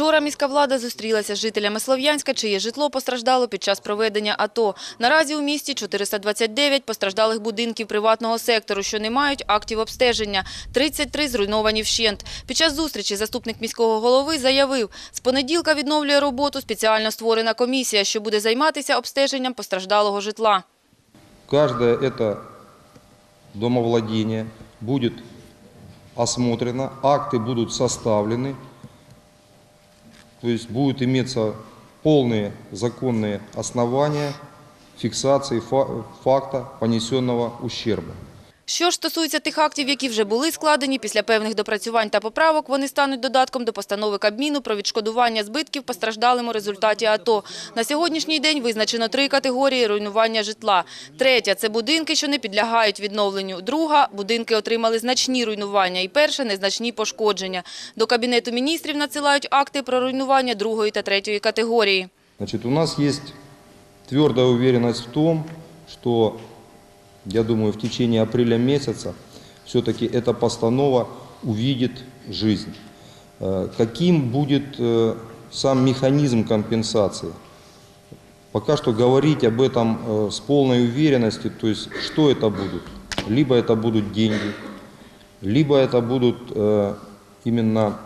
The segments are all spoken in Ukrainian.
Вчора міська влада зустрілася з жителями Слов'янська, чиє житло постраждало під час проведення АТО. Наразі у місті 429 постраждалих будинків приватного сектору, що не мають актів обстеження. 33 зруйновані вщент. Під час зустрічі заступник міського голови заявив, з понеділка відновлює роботу спеціально створена комісія, що буде займатися обстеженням постраждалого житла. Каждое это домовладение будет осмотрено, акты будут составлены, то есть будут иметься полные законные основания фиксации факта понесенного ущерба. Що ж стосується тих актів, які вже були складені, після певних допрацювань та поправок вони стануть додатком до постанови Кабміну про відшкодування збитків постраждалим у результаті АТО. На сьогоднішній день визначено три категорії руйнування житла. Третя – це будинки, що не підлягають відновленню. Друга – будинки отримали значні руйнування. І перша – незначні пошкодження. До Кабінету міністрів надсилають акти про руйнування другої та третьої категорії. Значит, у нас есть твердая уверенность в том, что, я думаю, в течение апреля месяца все-таки эта постанова увидит жизнь. Э, Каким будет э, сам механизм компенсации? Пока что говорить об этом э, с полной уверенностью, то есть что это будут? Либо это будут деньги, либо это будут именно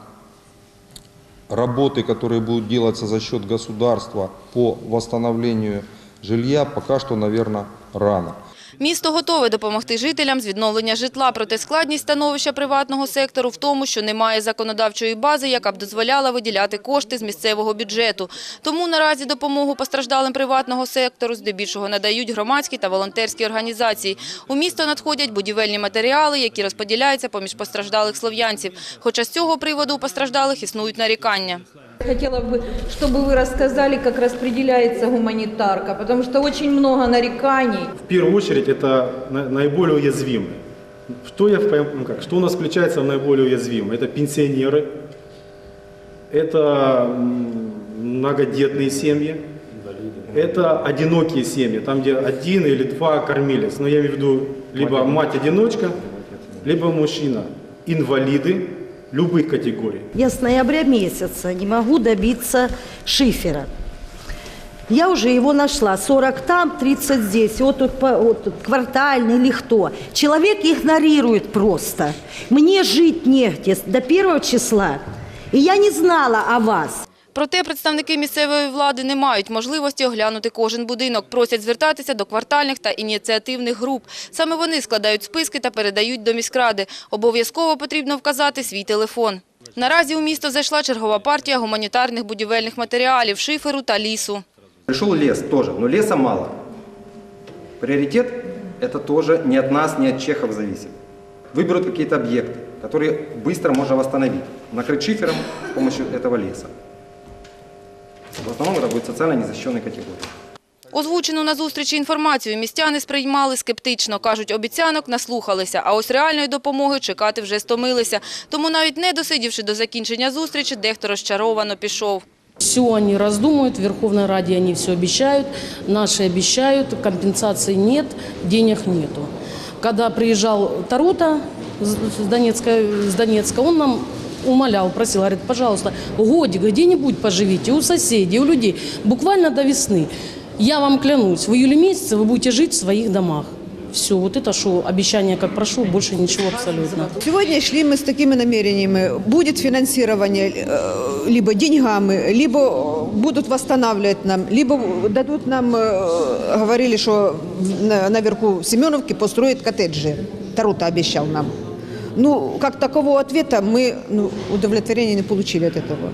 работы, которые будут делаться за счет государства по восстановлению жилья, пока что, наверное, рано. Місто готове допомогти жителям з відновлення житла, проте складність становища приватного сектору в тому, що немає законодавчої бази, яка б дозволяла виділяти кошти з місцевого бюджету. Тому наразі допомогу постраждалим приватного сектору здебільшого надають громадські та волонтерські організації. У місто надходять будівельні матеріали, які розподіляються поміж постраждалих слов'янців. Хоча з цього приводу у постраждалих існують нарікання. Хотела бы, чтобы вы рассказали, как распределяется гуманитарка, потому что очень много нареканий. В первую очередь это на- наиболее уязвимые. Что, я, ну как, что у нас включается в наиболее уязвимые? Это пенсионеры, это многодетные семьи, это одинокие семьи, там где один или два кормилец. Но я имею в виду либо мать-одиночка, либо мужчина. Инвалиды любых категорий. Я с ноября месяца не могу добиться шифера. Я уже его нашла. 40 там, 30 здесь. Вот тут, вот тут квартальный или кто. Человек игнорирует просто. Мне жить негде до первого числа. И я не знала о вас. Проте представники місцевої влади не мають можливості оглянути кожен будинок. Просять звертатися до квартальних та ініціативних груп. Саме вони складають списки та передають до міськради. Обов'язково потрібно вказати свій телефон. Наразі у місто зайшла чергова партія гуманітарних будівельних матеріалів, шиферу та лісу. Пришел лес тоже, но леса мало. Приоритет – это тоже не от нас, не от чехов зависит. Выберут какие-то объекты, которые быстро можно восстановить, накрыть шифером с помощью этого леса. В основном это будет социально незащищенные категории. Озвучену на зустрічі інформацію містяни сприймали скептично. Кажуть, обіцянок наслухалися, а ось реальної допомоги чекати вже стомилися. Тому навіть не досидівши до закінчення зустрічі, дехто розчаровано пішов. Все они раздумают, в Верховной Раде они все обещают, наши обещают, компенсации нет, денег нету. Когда приезжал Тарута с Донецка, с Донецка он нам умолял, просил, говорит, пожалуйста, годик где-нибудь поживите, у соседей, у людей, буквально до весны. Я вам клянусь, в июле месяце вы будете жить в своих домах. Все, вот это что, обещание как прошло, больше ничего абсолютно. Сегодня шли мы с такими намерениями. Будет финансирование э, либо деньгами, либо э, будут восстанавливать нам, либо дадут нам, э, говорили, что наверху в Семеновке построят коттеджи. Тарута обещал нам. Ну, как такового ответа мы ну, удовлетворения не получили от этого.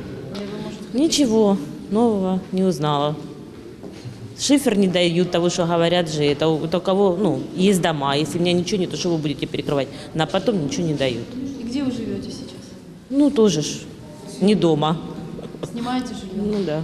Ничего нового не узнала. Шифер не дают того, что говорят же. Это у у кого, ну, есть дома. Если у меня ничего нет, то что вы будете перекрывать? На потом ничего не дают. І де ви живете зараз? Ну, тоже ж не дома. Знімаєте житло? Ну да.